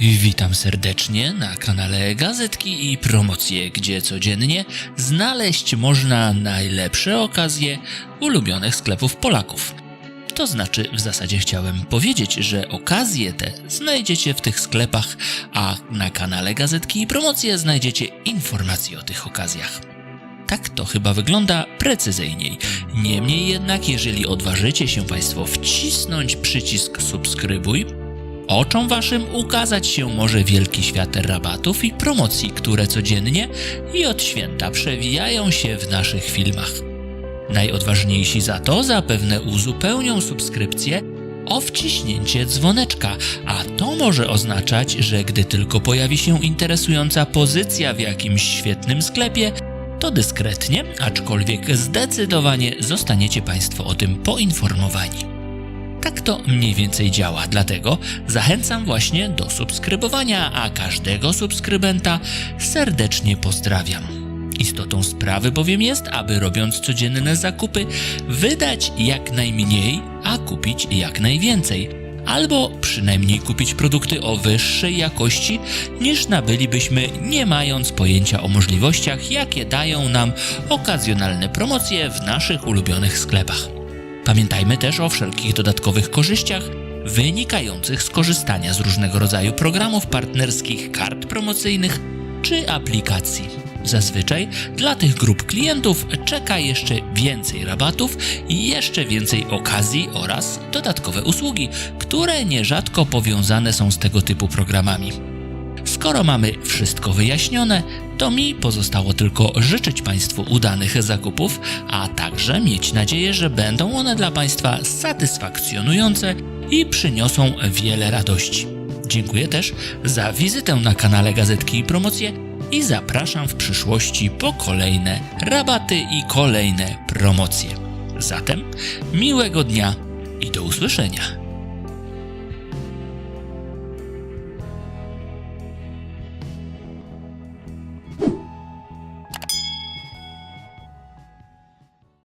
Witam serdecznie na kanale Gazetki i Promocje, gdzie codziennie znaleźć można najlepsze okazje ulubionych sklepów Polaków. To znaczy, w zasadzie chciałem powiedzieć, że okazje te znajdziecie w tych sklepach, a na kanale Gazetki i Promocje znajdziecie informacje o tych okazjach. Tak to chyba wygląda precyzyjniej. Niemniej jednak, jeżeli odważycie się Państwo wcisnąć przycisk subskrybuj, Oczom waszym ukazać się może wielki świat rabatów i promocji, które codziennie i od święta przewijają się w naszych filmach. Najodważniejsi za to zapewne uzupełnią subskrypcję o wciśnięcie dzwoneczka, a to może oznaczać, że gdy tylko pojawi się interesująca pozycja w jakimś świetnym sklepie, to dyskretnie, aczkolwiek zdecydowanie zostaniecie Państwo o tym poinformowani. Tak to mniej więcej działa, dlatego zachęcam właśnie do subskrybowania, a każdego subskrybenta serdecznie pozdrawiam. Istotą sprawy bowiem jest, aby robiąc codzienne zakupy, wydać jak najmniej, a kupić jak najwięcej. Albo przynajmniej kupić produkty o wyższej jakości niż nabylibyśmy, nie mając pojęcia o możliwościach, jakie dają nam okazjonalne promocje w naszych ulubionych sklepach. Pamiętajmy też o wszelkich dodatkowych korzyściach wynikających z korzystania z różnego rodzaju programów partnerskich, kart promocyjnych czy aplikacji. Zazwyczaj dla tych grup klientów czeka jeszcze więcej rabatów i jeszcze więcej okazji oraz dodatkowe usługi, które nierzadko powiązane są z tego typu programami. Skoro mamy wszystko wyjaśnione, to mi pozostało tylko życzyć Państwu udanych zakupów, a także mieć nadzieję, że będą one dla Państwa satysfakcjonujące i przyniosą wiele radości. Dziękuję też za wizytę na kanale Gazetki i Promocje i zapraszam w przyszłości po kolejne rabaty i kolejne promocje. Zatem miłego dnia i do usłyszenia.